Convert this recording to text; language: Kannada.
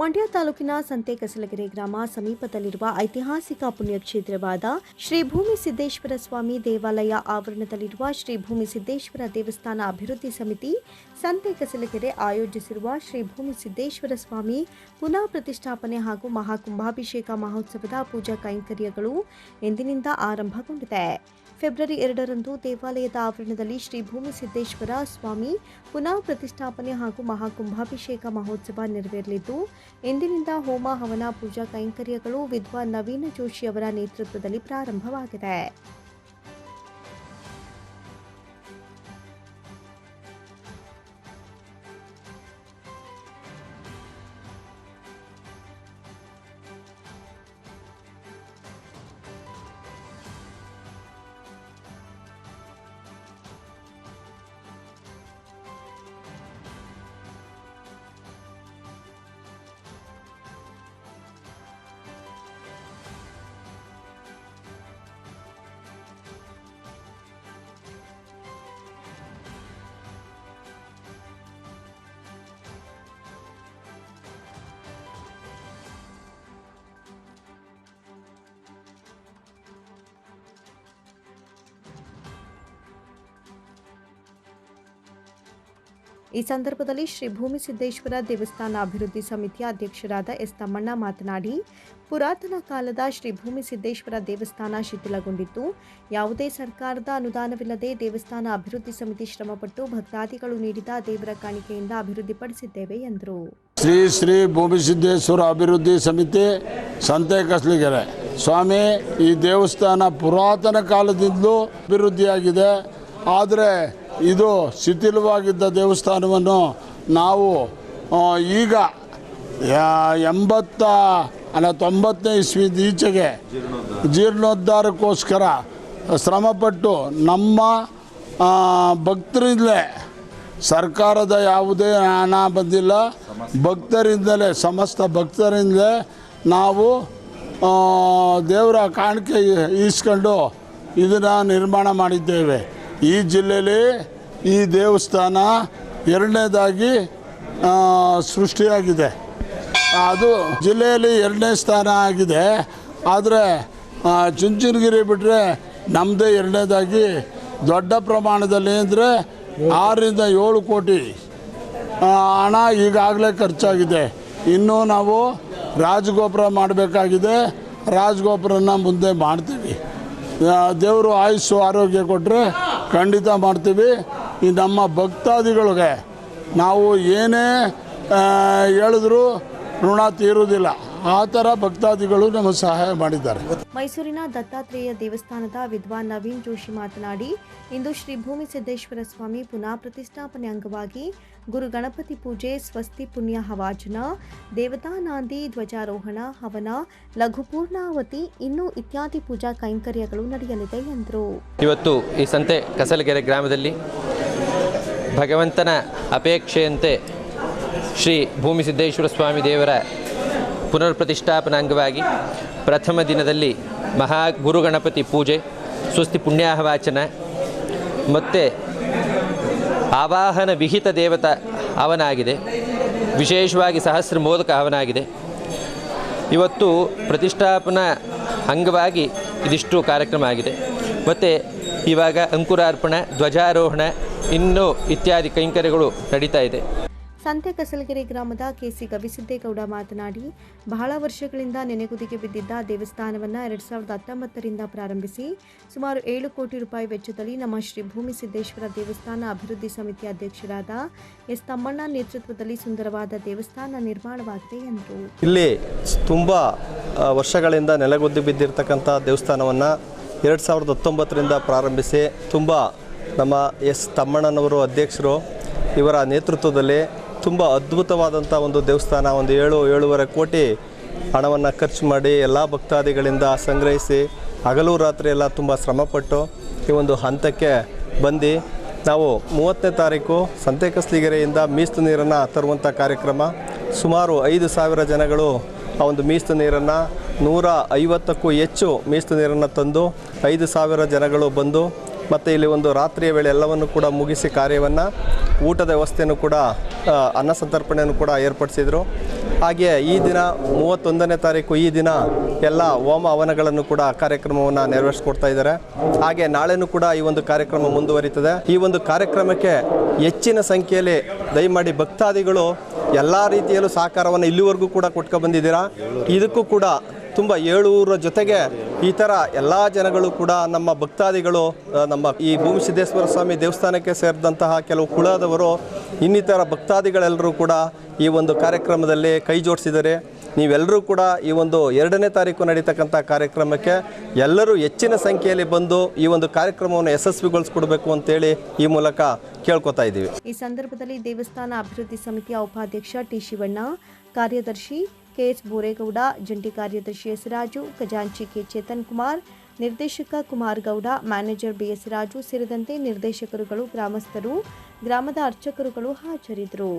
ಮಂಡ್ಯ ತಾಲೂಕಿನ ಸಂತೆ ಕಸಲಗೆರೆ ಗ್ರಾಮ ಸಮೀಪದಲ್ಲಿರುವ ಐತಿಹಾಸಿಕ ಪುಣ್ಯಕ್ಷೇತ್ರವಾದ ಶ್ರೀ ಭೂಮಿ ಸಿದ್ದೇಶ್ವರ ಸ್ವಾಮಿ ದೇವಾಲಯ ಆವರಣದಲ್ಲಿರುವ ಶ್ರೀ ಭೂಮಿ ಸಿದ್ದೇಶ್ವರ ದೇವಸ್ಥಾನ ಅಭಿವೃದ್ಧಿ ಸಮಿತಿ ಸಂತೆ ಕಸಲಗೆರೆ ಆಯೋಜಿಸಿರುವ ಶ್ರೀ ಭೂಮಿ ಸಿದ್ದೇಶ್ವರ ಸ್ವಾಮಿ ಪುನಃ ಪ್ರತಿಷ್ಠಾಪನೆ ಹಾಗೂ ಮಹಾಕುಂಭಾಭಿಷೇಕ ಮಹೋತ್ಸವದ ಪೂಜಾ ಕೈಂಕರ್ಯಗಳು ಎಂದಿನಿಂದ ಆರಂಭಗೊಂಡಿದೆ. ಫೆಬ್ರವರಿ ಎರಡರಂದು ದೇವಾಲಯದ ಆವರಣದಲ್ಲಿ ಶ್ರೀ ಭೂಮಿ ಸಿದ್ದೇಶ್ವರ ಸ್ವಾಮಿ ಪುನಃ ಪ್ರತಿಷ್ಠಾಪನೆ ಹಾಗೂ ಮಹಾಕುಂಭಾಭಿಷೇಕ ಮಹೋತ್ಸವ ನೆರವೇರಲಿದ್ದು, ಇಂದಿನಿಂದ ಹೋಮ, ಹವನ, ಪೂಜಾ ಕೈಂಕರ್ಯಗಳು ವಿದ್ವಾನ್ ನವೀನ ಜೋಶಿ ಅವರ ನೇತೃತ್ವದಲ್ಲಿ ಪ್ರಾರಂಭವಾಗಿದೆ. ಈ ಸಂದರ್ಭದಲ್ಲಿ ಶ್ರೀ ಭೂಮಿ ಸಿದ್ದೇಶ್ವರ ದೇವಸ್ಥಾನ ಅಭಿವೃದ್ಧಿ ಸಮಿತಿಯ ಅಧ್ಯಕ್ಷರಾದ ಎಸ್ ತಮ್ಮಣ್ಣ ಮಾತನಾಡಿ, ಪುರಾತನ ಕಾಲದ ಶ್ರೀ ಭೂಮಿ ಸಿದ್ದೇಶ್ವರ ದೇವಸ್ಥಾನ ಶಿಥಿಲಗೊಂಡಿತ್ತು. ಯಾವುದೇ ಸರ್ಕಾರದ ಅನುದಾನವಿಲ್ಲದೆ ದೇವಸ್ಥಾನ ಅಭಿವೃದ್ಧಿ ಸಮಿತಿ ಶ್ರಮಪಟ್ಟು ಭಕ್ತಾದಿಗಳು ನೀಡಿದ ದೇವರ ಕಾಣಿಕೆಯಿಂದ ಅಭಿವೃದ್ಧಿಪಡಿಸಿದ್ದೇವೆ, ಎಂದರು. ಶ್ರೀ ಶ್ರೀ ಭೂಮಿಸಿದ್ದೇಶ್ವರ ಅಭಿವೃದ್ಧಿ ಸಮಿತಿ ಸಂತೆ ಕಸ್ಲಿಗೆರೆ ಸ್ವಾಮಿ, ಈ ದೇವಸ್ಥಾನ ಪುರಾತನ ಕಾಲದಿಂದಲೂ ಅಭಿವೃದ್ಧಿಯಾಗಿದೆ. ಆದರೆ ಇದು ಶಿಥಿಲವಾಗಿದ್ದ ದೇವಸ್ಥಾನವನ್ನು ನಾವು ಈಗ ಎಂಬತ್ತ, ಅಲ್ಲ, ತೊಂಬತ್ತನೇ ಇಸ್ವಿ ಈಚೆಗೆ ಜೀರ್ಣೋದ್ಧಾರಕ್ಕೋಸ್ಕರ ಶ್ರಮಪಟ್ಟು ನಮ್ಮ ಭಕ್ತರಿಂದಲೇ ಸರ್ಕಾರದ ಯಾವುದೇ ಹಣ ಬಂದಿಲ್ಲ. ಭಕ್ತರಿಂದಲೇ, ಸಮಸ್ತ ಭಕ್ತರಿಂದಲೇ ನಾವು ದೇವರ ಕಾಣಿಕೆ ಈಸ್ಕೊಂಡು ಇದನ್ನು ನಿರ್ಮಾಣ ಮಾಡಿದ್ದೇವೆ. ಈ ಜಿಲ್ಲೆಯಲ್ಲಿ ಈ ದೇವಸ್ಥಾನ ಎರಡನೇದಾಗಿ ಸೃಷ್ಟಿಯಾಗಿದೆ. ಅದು ಜಿಲ್ಲೆಯಲ್ಲಿ ಎರಡನೇ ಸ್ಥಾನ ಆಗಿದೆ. ಆದರೆ ಚುಂಚನಗಿರಿ ಬಿಟ್ಟರೆ ನಮ್ಮದೇ ಎರಡನೇದಾಗಿ. ದೊಡ್ಡ ಪ್ರಮಾಣದಲ್ಲಿ ಅಂದರೆ ಆರರಿಂದ ಏಳು ಕೋಟಿ ಹಣ ಈಗಾಗಲೇ ಖರ್ಚಾಗಿದೆ. ಇನ್ನೂ ನಾವು ರಾಜಗೋಪುರ ಮಾಡಬೇಕಾಗಿದೆ. ರಾಜಗೋಪುರನ ಮುಂದೆ ಮಾಡ್ತೀವಿ. ದೇವರು ಆಯುಸ್ಸು ಆರೋಗ್ಯ ಕೊಟ್ಟರೆ ಖಂಡಿತ ಮಾಡ್ತೀವಿ. ಈ ನಮ್ಮ ಭಕ್ತಾದಿಗಳಿಗೆ ನಾವು ಏನೇ ಹೇಳಿದ್ರು ಋಣ ತೀರುವುದಿಲ್ಲ. ಆ ಥರ ಭಕ್ತಾದಿಗಳು ನಮಗೆ ಸಹಾಯ ಮಾಡಿದ್ದಾರೆ. ಮೈಸೂರಿನ ದತ್ತಾತ್ರೇಯ ದೇವಸ್ಥಾನದ ವಿದ್ವಾನ್ ನವೀನ್ ಜೋಶಿ ಮಾತನಾಡಿ ಇಂದು ಶ್ರೀ ಭೂಮಿ ಸಿದ್ದೇಶ್ವರ ಸ್ವಾಮಿ ಪುನಃ ಪ್ರತಿಷ್ಠಾಪನೆ ಅಂಗವಾಗಿ ಗುರು ಗಣಪತಿ ಪೂಜೆ ಸ್ವಸ್ತಿ ಪುಣ್ಯ ಹವಾಚನ ದೇವತಾನಾಂದಿ ಧ್ವಜಾರೋಹಣ ಹವನ ಲಘು ಪೂರ್ಣಾವತಿ ಇನ್ನೂ ಇತ್ಯಾದಿ ಪೂಜಾ ಕೈಂಕರ್ಯಗಳು ನಡೆಯಲಿದೆ ಎಂದರು. ಇವತ್ತು ಈ ಸಂತೆ ಕಸಲಗೆರೆ ಗ್ರಾಮದಲ್ಲಿ ಭಗವಂತನ ಅಪೇಕ್ಷೆಯಂತೆ ಶ್ರೀ ಭೂಮಿ ಸಿದ್ದೇಶ್ವರ ಸ್ವಾಮಿ ದೇವರ ಪುನರ್ ಪ್ರತಿಷ್ಠಾಪನಾ ಅಂಗವಾಗಿ ಪ್ರಥಮ ದಿನದಲ್ಲಿ ಮಹಾ ಗುರುಗಣಪತಿ ಪೂಜೆ, ಸ್ವಸ್ತಿ ಪುಣ್ಯಾಹವಾಚನ ಮತ್ತು ಆವಾಹನ ವಿಹಿತ ದೇವತ ಅವನಾಗಿದೆ ವಿಶೇಷವಾಗಿ ಸಹಸ್ರ ಮೋದಕ ಅವನಾಗಿದೆ ಇವತ್ತು ಪ್ರತಿಷ್ಠಾಪನಾ ಅಂಗವಾಗಿ ಇದಿಷ್ಟು ಕಾರ್ಯಕ್ರಮ ಆಗಿದೆ. ಮತ್ತು ಇವಾಗ ಅಂಕುರಾರ್ಪಣ, ಧ್ವಜಾರೋಹಣ ಇನ್ನೂ ಇತ್ಯಾದಿ ಕೈಂಕರ್ಯಗಳು ನಡೀತಾ ಇದೆ. ಸಂತೆ ಕಸಲಗೆರೆ ಗ್ರಾಮದ ಕೆಸಿ ಗವಿಸಿದ್ದೇಗೌಡ ಮಾತನಾಡಿ ಬಹಳ ವರ್ಷಗಳಿಂದ ನೆನೆಗುದಿಗೆ ಬಿದ್ದಿದ್ದ ದೇವಸ್ಥಾನವನ್ನು ಎರಡ್ ಸಾವಿರದ ಹತ್ತೊಂಬತ್ತರಿಂದ ಪ್ರಾರಂಭಿಸಿ ಸುಮಾರು ಏಳು ಕೋಟಿ ರೂಪಾಯಿ ವೆಚ್ಚದಲ್ಲಿ ನಮ್ಮ ಶ್ರೀ ಭೂಮಿ ಸಿದ್ದೇಶ್ವರ ದೇವಸ್ಥಾನ ಅಭಿವೃದ್ಧಿ ಸಮಿತಿ ಅಧ್ಯಕ್ಷರಾದ ಎಸ್ ತಮ್ಮಣ್ಣ ನೇತೃತ್ವದಲ್ಲಿ ಸುಂದರವಾದ ದೇವಸ್ಥಾನ ನಿರ್ಮಾಣವಾಗಿದೆ ಎಂದರು. ಇಲ್ಲಿ ತುಂಬ ವರ್ಷಗಳಿಂದ ನೆಲೆಗುದ್ದಿ ಬಿದ್ದಿರ್ತಕ್ಕಂಥ ದೇವಸ್ಥಾನವನ್ನು ಎರಡು ಸಾವಿರದ ಹತ್ತೊಂಬತ್ತರಿಂದ ಪ್ರಾರಂಭಿಸಿ ತುಂಬ ನಮ್ಮ ಎಸ್ ತಮ್ಮಣ್ಣನವರು ಅಧ್ಯಕ್ಷರು ಇವರ ನೇತೃತ್ವದಲ್ಲಿ ತುಂಬ ಅದ್ಭುತವಾದಂಥ ಒಂದು ದೇವಸ್ಥಾನ, ಒಂದು ಏಳು, ಏಳುವರೆ ಕೋಟಿ ಹಣವನ್ನು ಖರ್ಚು ಮಾಡಿ ಎಲ್ಲ ಭಕ್ತಾದಿಗಳಿಂದ ಸಂಗ್ರಹಿಸಿ ಹಗಲು ರಾತ್ರಿ ಎಲ್ಲ ತುಂಬ ಶ್ರಮಪಟ್ಟು ಈ ಒಂದು ಹಂತಕ್ಕೆ ಬಂದು ನಾವು ಮೂವತ್ತನೇ ತಾರೀಕು ಸಂತೆಕಸ್ಲಿಗೆರೆಯಿಂದ ಮೀಸಲು ನೀರನ್ನು ತರುವಂಥ ಕಾರ್ಯಕ್ರಮ. ಸುಮಾರು ಐದು ಸಾವಿರ ಜನಗಳು ಆ ಒಂದು ಮೀಸಲು ನೀರನ್ನು ನೂರ ಐವತ್ತಕ್ಕೂ ಹೆಚ್ಚು ಮೀಸಲು ನೀರನ್ನು ತಂದು ಐದು ಸಾವಿರ ಜನಗಳು ಬಂದು ಮತ್ತು ಇಲ್ಲಿ ಒಂದು ರಾತ್ರಿಯ ವೇಳೆ ಎಲ್ಲವನ್ನು ಕೂಡ ಮುಗಿಸಿ ಕಾರ್ಯವನ್ನು, ಊಟದ ವ್ಯವಸ್ಥೆಯನ್ನು ಕೂಡ ಅನ್ನ ಸಂತರ್ಪಣೆಯನ್ನು ಕೂಡ ಏರ್ಪಡಿಸಿದರು. ಹಾಗೆ ಈ ದಿನ ಮೂವತ್ತೊಂದನೇ ತಾರೀಕು, ಈ ದಿನ ಎಲ್ಲ ಹೋಮ ಹವನಗಳನ್ನು ಕೂಡ ಕಾರ್ಯಕ್ರಮವನ್ನು ನೆರವೇರಿಸ್ಕೊಡ್ತಾ ಇದ್ದಾರೆ. ಹಾಗೆ ನಾಳೆನೂ ಕೂಡ ಈ ಒಂದು ಕಾರ್ಯಕ್ರಮ ಮುಂದುವರಿತದೆ. ಈ ಒಂದು ಕಾರ್ಯಕ್ರಮಕ್ಕೆ ಹೆಚ್ಚಿನ ಸಂಖ್ಯೆಯಲ್ಲಿ ದಯಮಾಡಿ ಭಕ್ತಾದಿಗಳು ಎಲ್ಲ ರೀತಿಯಲ್ಲೂ ಸಹಕಾರವನ್ನು ಇಲ್ಲಿವರೆಗೂ ಕೂಡ ಕೊಟ್ಕೊ ಬಂದಿದ್ದೀರಾ? ಇದಕ್ಕೂ ಕೂಡ ತುಂಬ ಏಳೂರ ಜೊತೆಗೆ ಈ ಥರ ಎಲ್ಲ ಜನಗಳು ಕೂಡ ನಮ್ಮ ಭಕ್ತಾದಿಗಳು ನಮ್ಮ ಈ ಭೂಮಿ ಸಿದ್ದೇಶ್ವರ ಸ್ವಾಮಿ ದೇವಸ್ಥಾನಕ್ಕೆ ಸೇರಿದಂತಹ ಕೆಲವು ಕುಳದವರು ಇನ್ನಿತರ ಭಕ್ತಾದಿಗಳೆಲ್ಲರೂ ಕೂಡ ಈ ಒಂದು ಕಾರ್ಯಕ್ರಮದಲ್ಲಿ ಕೈ ಜೋಡಿಸಿದರೆ, ನೀವೆಲ್ಲರೂ ಕೂಡ ಈ ಒಂದು ಎರಡನೇ ತಾರೀಕು ನಡೀತಕ್ಕಂಥ ಕಾರ್ಯಕ್ರಮಕ್ಕೆ ಎಲ್ಲರೂ ಹೆಚ್ಚಿನ ಸಂಖ್ಯೆಯಲ್ಲಿ ಬಂದು ಈ ಒಂದು ಕಾರ್ಯಕ್ರಮವನ್ನು ಯಶಸ್ವಿಗೊಳಿಸ್ಕೊಡ್ಬೇಕು ಅಂತೇಳಿ ಈ ಮೂಲಕ ಕೇಳ್ಕೊತಾ ಇದ್ದೀವಿ. ಈ ಸಂದರ್ಭದಲ್ಲಿ ದೇವಸ್ಥಾನ ಅಭಿವೃದ್ಧಿ ಸಮಿತಿಯ ಉಪಾಧ್ಯಕ್ಷ ಟಿ ಶಿವಣ್ಣ, ಕಾರ್ಯದರ್ಶಿ ಕೆಎಸ್ ಬೋರೇಗೌಡ, ಜಂಟಿ ಕಾರ್ಯದರ್ಶಿ ಎಸ್ ರಾಜು ಖಜಾಂಚಿ ಕೆ ಚೇತನ್ ಕುಮಾರ್, ನಿರ್ದೇಶಕ ಕುಮಾರ್ ಗೌಡ ಮ್ಯಾನೇಜರ್ ಬಿಎಸ್ ರಾಜು ಸೇರಿದಂತೆ ನಿರ್ದೇಶಕರುಗಳು, ಗ್ರಾಮಸ್ಥರು, ಗ್ರಾಮದ ಅರ್ಚಕರುಗಳು ಹಾಜರಿದ್ದರು.